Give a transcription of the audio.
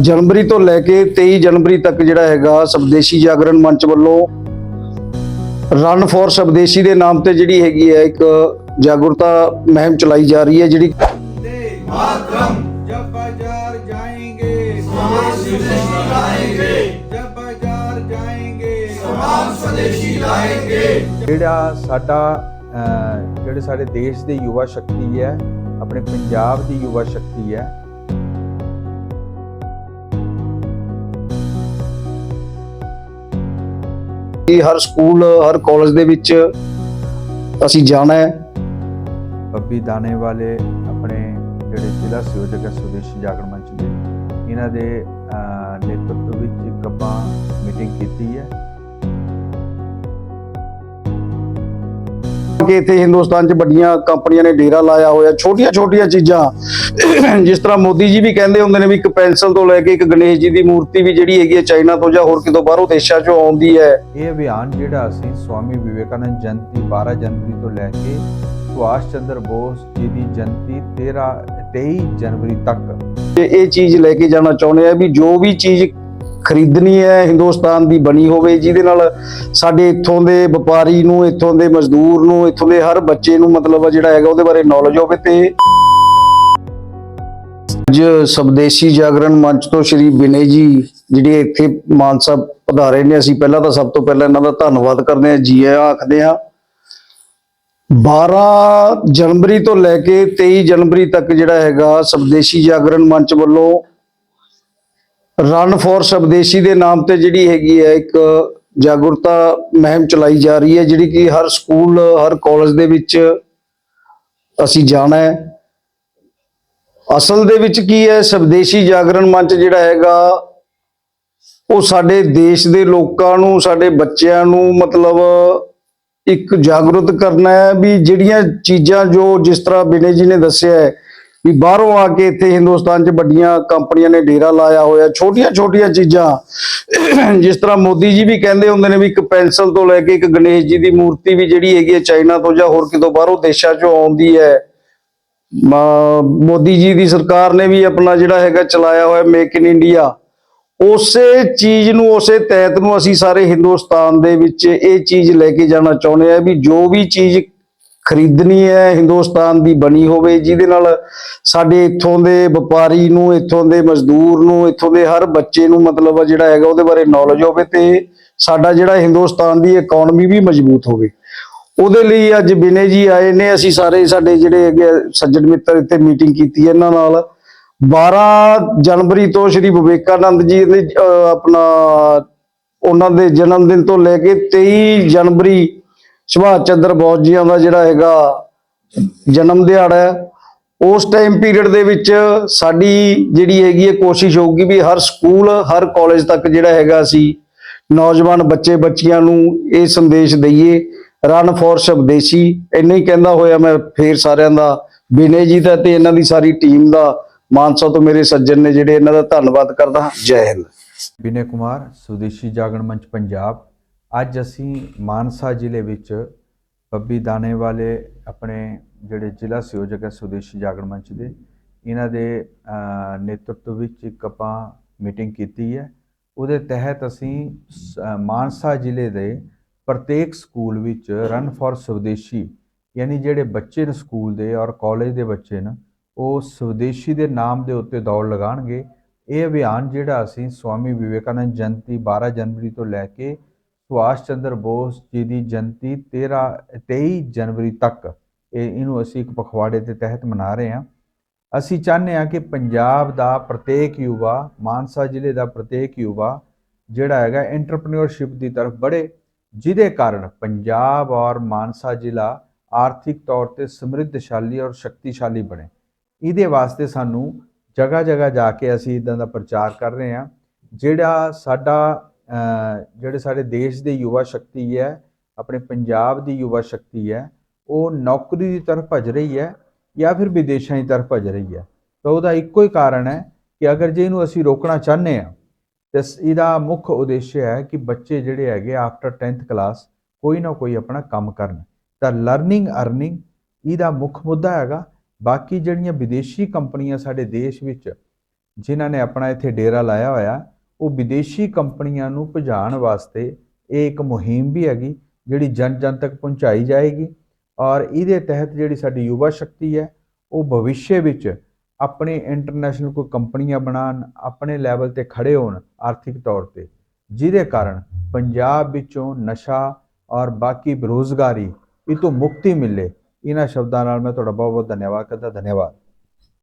ਜਨਵਰੀ ਤੋਂ ਲੈ ਕੇ 23 ਜਨਵਰੀ ਤੱਕ ਜਿਹੜਾ ਹੈਗਾ ਸਵਦੇਸ਼ੀ ਜਾਗਰਣ ਮੰਚ ਵੱਲੋਂ ਰਨ ਫੋਰ ਸਵਦੇਸ਼ੀ ਦੇ ਨਾਮ ਤੇ ਜਿਹੜੀ ਹੈਗੀ ਹੈ ਇੱਕ ਜਾਗਰੂਕਤਾ ਮਹਿਮ ਚਲਾਈ ਜਾ ਰਹੀ ਹੈ ਜਿਹੜੀ ਜਿਹੜਾ ਸਾਡਾ ਜਿਹੜੇ ਸਾਡੇ ਦੇਸ਼ ਦੇ ਯੁਵਾ ਸ਼ਕਤੀ ਹੈ ਆਪਣੇ ਪੰਜਾਬ ਦੀ ਯੁਵਾ ਸ਼ਕਤੀ ਹੈ ਕਿ ਹਰ ਸਕੂਲ ਹਰ ਕਾਲਜ ਦੇ ਵਿੱਚ ਅਸੀਂ ਜਾਣਾ ਹੈ। ਬੱਬੀ ਦਾਣੇ ਵਾਲੇ ਆਪਣੇ ਜਿਹੜੇ ਜ਼ਿਲ੍ਹਾ ਸੰਯੋਜਕ ਹੈ ਸੁਦੇਸ਼ੀ ਜਾਗਰਣ ਮੰਚ ਦੇ ਇਹਨਾਂ ਦੇ ਅਹ, ਨੇਤਰਤਵ ਵਿੱਚ ਇੱਕ ਆਪਾਂ ਮੀਟਿੰਗ ਕੀਤੀ ਹੈ। ਕਿ ਇੱਥੇ ਹਿੰਦੁਸਤਾਨ 'ਚ ਵੱਡੀਆਂ ਕੰਪਨੀਆਂ ਨੇ ਡੇਰਾ ਲਾਇਆ ਹੋਇਆ ਛੋਟੀਆਂ ਛੋਟੀਆਂ ਚੀਜ਼ਾਂ। ਜਿਸ ਤਰ੍ਹਾਂ ਮੋਦੀ ਜੀ ਵੀ ਕਹਿੰਦੇ ਹੁੰਦੇ ਨੇ ਵੀ ਇੱਕ ਪੈਨਸਲ ਤੋਂ ਲੈ ਕੇ ਇੱਕ ਗਣੇਸ਼ ਜੀ ਦੀ ਮੂਰਤੀ ਵੀ ਜਿਹੜੀ ਹੈਗੀ ਹੈ ਚਾਈਨਾ ਤੋਂ ਜਾਂ ਹੋਰ ਕਿਤੋਂ ਬਾਹਰੋਂ ਦੇਸ਼ਾਂ 'ਚੋਂ ਆਉਂਦੀ ਹੈ। ਇਹ ਅਭਿਆਨ ਜਿਹੜਾ ਅਸੀਂ ਸਵਾਮੀ ਵਿਵੇਕਾਨੰਦ ਜਯੰਤੀ 12 ਜਨਵਰੀ ਤੋਂ ਲੈ ਕੇ ਸੁਭਾਸ਼ ਚੰਦਰ ਬੋਸ ਜੀ ਦੀ ਜਯੰਤੀ 13 23 ਜਨਵਰੀ ਤੱਕ। ਇਹ ਚੀਜ਼ ਲੈ ਕੇ ਜਾਣਾ ਚਾਹੁੰਦੇ ਆ ਵੀ ਜੋ ਵੀ ਚੀਜ਼ ਖਰੀਦਣੀ ਹੈ, ਹਿੰਦੁਸਤਾਨ ਦੀ ਬਣੀ ਹੋਵੇ, ਜਿਹਦੇ ਨਾਲ ਸਾਡੇ ਇੱਥੋਂ ਦੇ ਵਪਾਰੀ ਨੂੰ, ਇੱਥੋਂ ਦੇ ਮਜ਼ਦੂਰ ਨੂੰ, ਇੱਥੋਂ ਦੇ ਹਰ ਬੱਚੇ ਨੂੰ ਮਤਲਬ ਜਿਹੜਾ ਹੈਗਾ ਉਹਦੇ ਬਾਰੇ ਨੌਲੇਜ ਹੋਵੇ ਤੇ ਅੱਜ ਸਵਦੇਸ਼ੀ ਜਾਗਰਣ ਮੰਚ ਤੋਂ ਸ਼੍ਰੀ ਬਿਨੇ ਜੀ, ਜਿਹੜੇ ਇੱਥੇ ਮਾਨਸਾ ਪਧਾਰੇ ਨੇ, ਅਸੀਂ ਪਹਿਲਾਂ ਤਾਂ ਸਭ ਤੋਂ ਪਹਿਲਾਂ ਇਹਨਾਂ ਦਾ ਧੰਨਵਾਦ ਕਰਦੇ ਹਾਂ, ਜੀ ਆਇਆਂ ਆਖਦੇ ਹਾਂ। 12 ਜਨਵਰੀ ਤੋਂ ਲੈ ਕੇ 23 ਜਨਵਰੀ ਤੱਕ ਜਿਹੜਾ ਹੈਗਾ ਸਵਦੇਸ਼ੀ ਜਾਗਰਣ ਮੰਚ ਵੱਲੋਂ ਰਨ ਫੋਰ ਸਵਦੇਸ਼ੀ ਦੇ ਨਾਮ ਤੇ ਜਿਹੜੀ ਹੈਗੀ ਹੈ ਇੱਕ ਜਾਗਰੂਕਤਾ ਮੁਹਿੰਮ ਚਲਾਈ ਜਾ ਰਹੀ ਹੈ, ਜਿਹੜੀ ਕਿ ਹਰ ਸਕੂਲ, ਹਰ ਕਾਲਜ ਦੇ ਵਿੱਚ ਅਸੀਂ ਜਾਣਾ ਹੈ। ਅਸਲ ਦੇ ਵਿੱਚ ਕੀ ਹੈ, ਸਵਦੇਸ਼ੀ ਜਾਗਰਣ ਮੰਚ ਜਿਹੜਾ ਹੈਗਾ, ਉਹ ਸਾਡੇ ਦੇਸ਼ ਦੇ ਲੋਕਾਂ ਨੂੰ, ਸਾਡੇ ਬੱਚਿਆਂ ਨੂੰ ਮਤਲਬ ਇੱਕ ਜਾਗਰੂਕ ਕਰਨਾ ਹੈ ਵੀ ਜਿਹੜੀਆਂ ਚੀਜ਼ਾਂ ਜੋ ਜਿਸ ਤਰ੍ਹਾਂ ਬਿਨੇ ਜੀ ਨੇ ਦੱਸਿਆ ਹੈ ਵੀ ਬਾਹਰੋਂ ਆ ਕੇ ਇੱਥੇ ਹਿੰਦੁਸਤਾਨ 'ਚ ਵੱਡੀਆਂ ਕੰਪਨੀਆਂ ਨੇ ਡੇਰਾ ਲਾਇਆ ਹੋਇਆ ਛੋਟੀਆਂ ਛੋਟੀਆਂ ਚੀਜ਼ਾਂ। ਜਿਸ ਤਰ੍ਹਾਂ ਮੋਦੀ ਜੀ ਵੀ ਕਹਿੰਦੇ ਹੁੰਦੇ ਨੇ ਵੀ ਇੱਕ ਪੈਨਸਲ ਤੋਂ ਲੈ ਕੇ ਇੱਕ ਗਣੇਸ਼ ਜੀ ਦੀ ਮੂਰਤੀ ਵੀ ਜਿਹੜੀ ਹੈਗੀ ਹੈ ਚਾਈਨਾ ਤੋਂ ਜਾਂ ਹੋਰ ਕਿਤੋਂ ਬਾਹਰੋਂ ਦੇਸ਼ਾਂ 'ਚੋਂ ਆਉਂਦੀ ਹੈ। ਮਾ- ਮੋਦੀ ਜੀ ਦੀ ਸਰਕਾਰ ਨੇ ਵੀ ਆਪਣਾ ਜਿਹੜਾ ਹੈਗਾ ਚਲਾਇਆ ਹੋਇਆ ਮੇਕ ਇਨ ਇੰਡੀਆ ਉਸੇ ਚੀਜ਼ ਨੂੰ, ਉਸੇ ਤਹਿਤ ਨੂੰ ਅਸੀਂ ਸਾਰੇ ਹਿੰਦੁਸਤਾਨ ਦੇ ਵਿੱਚ ਇਹ ਚੀਜ਼ ਲੈ ਕੇ ਜਾਣਾ ਚਾਹੁੰਦੇ ਆ ਵੀ ਜੋ ਵੀ ਚੀਜ਼ ਖਰੀਦਣੀ ਹੈ, ਹਿੰਦੁਸਤਾਨ ਦੀ ਬਣੀ ਹੋਵੇ, ਜਿਹਦੇ ਨਾਲ ਸਾਡੇ ਇੱਥੋਂ ਦੇ ਵਪਾਰੀ ਨੂੰ, ਇੱਥੋਂ ਦੇ ਮਜ਼ਦੂਰ ਨੂੰ, ਇੱਥੋਂ ਦੇ ਹਰ ਬੱਚੇ ਨੂੰ ਮਤਲਬ ਜਿਹੜਾ ਹੈਗਾ, ਉਹਦੇ ਬਾਰੇ ਨੌਲੇਜ ਹੋਵੇ ਤੇ ਸਾਡਾ ਜਿਹੜਾ ਹਿੰਦੁਸਤਾਨ ਦੀ ਇਕਨੋਮੀ ਵੀ ਮਜ਼ਬੂਤ ਹੋਵੇ। ਉਹਦੇ ਲਈ ਅੱਜ ਬਿਨੇ ਜੀ ਆਏ ਨੇ, ਅਸੀਂ ਸਾਰੇ ਸਾਡੇ ਜਿਹੜੇ ਹੈਗੇ ਆ, ਸੱਜਣ ਮਿੱਤਰ ਇੱਥੇ ਮੀਟਿੰਗ ਕੀਤੀ ਹੈ ਇਹਨਾਂ ਨਾਲ। 12 ਜਨਵਰੀ ਤੋਂ ਸ਼੍ਰੀ ਵਿਵੇਕਾਨੰਦ ਜੀ ਦੇ ਆਪਣਾ ਉਹਨਾਂ ਦੇ ਜਨਮ ਦਿਨ ਤੋਂ ਲੈ ਕੇ 23 ਜਨਵਰੀ ਸੁਭਾਸ਼ ਚੰਦਰ ਬੋਸ ਜੀਆਂ ਦਾ ਜਿਹੜਾ ਹੈਗਾ ਜਨਮ ਦਿਹਾੜਾ ਹੈ, ਉਸ ਟਾਈਮ ਪੀਰੀਅਡ ਦੇ ਵਿੱਚ ਸਾਡੀ ਜਿਹੜੀ ਹੈਗੀ ਹੈ ਕੋਸ਼ਿਸ਼ ਹੋਊਗੀ ਵੀ ਹਰ ਸਕੂਲ, ਹਰ ਕਾਲਜ ਤੱਕ ਜਿਹੜਾ ਹੈਗਾ ਅਸੀਂ ਨੌਜਵਾਨ ਬੱਚੇ, ਬੱਚੀਆਂ ਨੂੰ ਇਹ ਸੰਦੇਸ਼ ਦਈਏ ਰਨ ਫॉर ਸਵਦੇਸ਼ੀ, ਇੰਨਾ ਹੀ ਕਹਿੰਦਾ ਹੋਇਆ ਮੈਂ ਫੇਰ ਸਾਰਿਆਂ ਦਾ ਬਿਨੇ ਜੀ ਦਾ ਤੇ ਇਹਨਾਂ ਦੀ ਸਾਰੀ ਟੀਮ ਦਾ ਮਾਨਸਾ ਤੋਂ ਮੇਰੇ ਸੱਜਣ ਨੇ ਜਿਹੜੇ ਇਹਨਾਂ ਦਾ ਧੰਨਵਾਦ ਕਰਦਾ ਹਾਂ। ਜੈ ਹਿੰਦ ਵਿਨੇ ਕੁਮਾਰ ਸੁਦੇਸ਼ੀ ਜਾਗਰਣ ਮੰਚ, ਪੰਜਾਬ ਅੱਜ ਅਸੀਂ ਮਾਨਸਾ ਜ਼ਿਲ੍ਹੇ ਵਿੱਚ ਬੱਬੀ ਦਾਣੇ ਵਾਲੇ ਆਪਣੇ ਜਿਹੜੇ ਜ਼ਿਲ੍ਹਾ ਸੰਯੋਜਕ ਹੈ ਸੁਦੇਸ਼ੀ ਜਾਗਰਣ ਮੰਚ ਦੇ ਇਹਨਾਂ ਦੇ ਅਹ, ਨੇਤਰਤਵ ਵਿੱਚ ਇੱਕ ਆਪਾਂ ਮੀਟਿੰਗ ਕੀਤੀ ਹੈ। ਉਹਦੇ ਤਹਿਤ ਅਸੀਂ ਸ- ਮਾਨਸਾ ਜ਼ਿਲ੍ਹੇ ਦੇ ਪ੍ਰਤੇਕ ਸਕੂਲ ਵਿੱਚ ਰਨ ਫॉर ਸਵਦੇਸ਼ੀ ਯਾਨੀ ਜਿਹੜੇ ਬੱਚੇ ਨੇ ਸਕੂਲ ਦੇ ਔਰ ਕਾਲਜ ਦੇ ਬੱਚੇ ਨੇ ਉਹ ਸਵਦੇਸ਼ੀ ਦੇ ਨਾਮ ਦੇ ਉੱਤੇ ਦੌੜ ਲਗਾਉਣਗੇ। ਇਹ ਅਭਿਆਨ ਜਿਹੜਾ ਅਸੀਂ ਸਵਾਮੀ ਵਿਵੇਕਾਨੰਦ ਜਯੰਤੀ 12 ਜਨਵਰੀ ਤੋਂ ਲੈ ਕੇ ਸੁਭਾਸ਼ ਚੰਦਰ ਬੋਸ ਜੀ ਦੀ ਜਯੰਤੀ 13 23 ਜਨਵਰੀ ਤੱਕ। ਇਹ ਇਹਨੂੰ ਅਸੀਂ ਇੱਕ ਪਖਵਾੜੇ ਦੇ ਤਹਿਤ ਮਨਾ ਰਹੇ ਹਾਂ। ਅਸੀਂ ਚਾਹੁੰਦੇ ਹਾਂ ਕਿ ਪੰਜਾਬ ਦਾ ਪ੍ਰਤੇਕ ਯੁਵਾ, ਮਾਨਸਾ ਜ਼ਿਲ੍ਹੇ ਦਾ ਪ੍ਰਤੇਕ ਯੁਵਾ, ਜਿਹੜਾ ਹੈਗਾ ਐਂਟਰਪ੍ਰੀਨਿਓਰਸ਼ਿਪ ਦੀ ਤਰਫ ਬੜੇ, ਜਿਹਦੇ ਕਾਰਨ ਪੰਜਾਬ ਔਰ ਮਾਨਸਾ ਜ਼ਿਲ੍ਹਾ ਆਰਥਿਕ ਤੌਰ ਤੇ ਸਮਰਿੱਧਸ਼ਾਲੀ ਔਰ ਸ਼ਕਤੀਸ਼ਾਲੀ ਬਣੇ। ਇਹਦੇ ਵਾਸਤੇ ਸਾਨੂੰ ਜਗ੍ਹਾ ਜਗ੍ਹਾ ਜਾ ਕੇ ਅਸੀਂ ਇਦਾਂ ਦਾ ਪ੍ਰਚਾਰ ਕਰ ਰਹੇ ਹਾਂ, ਜਿਹੜਾ ਸਾਡਾ ਜਿਹੜੇ ਸਾਡੇ ਦੇਸ਼ ਦੇ ਯੁਵਾ ਸ਼ਕਤੀ ਹੈ, ਆਪਣੇ ਪੰਜਾਬ ਦੀ ਯੁਵਾ ਸ਼ਕਤੀ ਹੈ, ਉਹ ਨੌਕਰੀ ਦੀ ਤਰਫ ਭੱਜ ਰਹੀ ਹੈ ਜਾਂ ਫਿਰ ਵਿਦੇਸ਼ਾਂ ਦੀ ਤਰਫ ਭੱਜ ਰਹੀ ਹੈ। ਤਾਂ ਉਹਦਾ ਇੱਕੋ ਹੀ ਕਾਰਨ ਹੈ ਕਿ ਅਗਰ ਜੇ ਇਹਨੂੰ ਅਸੀਂ ਰੋਕਣਾ ਚਾਹੁੰਦੇ ਹਾਂ, ਤੇ ਇਹਦਾ ਮੁੱਖ ਉਦੇਸ਼ ਹੈ ਕਿ ਬੱਚੇ ਜਿਹੜੇ ਹੈਗੇ ਆਫਟਰ 10th ਕਲਾਸ ਕੋਈ ਨਾ ਕੋਈ ਆਪਣਾ ਕੰਮ ਕਰਨ। ਤਾਂ ਲਰਨਿੰਗ ਅਰਨਿੰਗ ਇਹਦਾ ਮੁੱਖ ਮੁੱਦਾ ਹੈਗਾ। ਬਾਕੀ ਜਿਹੜੀਆਂ ਵਿਦੇਸ਼ੀ ਕੰਪਨੀਆਂ ਸਾਡੇ ਦੇਸ਼ ਵਿੱਚ, ਜਿਨ੍ਹਾਂ ਨੇ ਆਪਣਾ ਇੱਥੇ ਡੇਰਾ ਲਾਇਆ ਹੋਇਆ ਉਹ ਵਿਦੇਸ਼ੀ ਕੰਪਨੀਆਂ ਨੂੰ ਭਜਾਉਣ ਵਾਸਤੇ ਇਹ ਇੱਕ ਮੁਹਿੰਮ ਵੀ ਹੈਗੀ, ਜਿਹੜੀ ਜਨ ਜਨ ਤੱਕ ਪਹੁੰਚਾਈ ਜਾਏਗੀ ਔਰ ਇਹਦੇ ਤਹਿਤ ਜਿਹੜੀ ਸਾਡੀ ਯੁਵਾ ਸ਼ਕਤੀ ਹੈ, ਉਹ ਭਵਿੱਖ ਵਿੱਚ ਆਪਣੇ ਇੰਟਰਨੈਸ਼ਨਲ ਕੋਈ ਕੰਪਨੀਆਂ ਬਣਾਉਣ, ਆਪਣੇ ਲੈਵਲ ਤੇ ਖੜੇ ਹੋਣ ਆਰਥਿਕ ਤੌਰ ਤੇ, ਜਿਹਦੇ ਕਾਰਨ ਪੰਜਾਬ ਵਿੱਚੋਂ ਨਸ਼ਾ ਔਰ ਬਾਕੀ ਬੇਰੁਜ਼ਗਾਰੀ ਇਹ ਤੋਂ ਮੁਕਤੀ ਮਿਲੇ। ਇਹਨਾਂ ਸ਼ਬਦਾਂ ਨਾਲ ਮੈਂ ਤੁਹਾਡਾ ਬਹੁਤ ਬਹੁਤ ਧੰਨਵਾਦ ਕਰਦਾ। ਧੰਨਵਾਦ।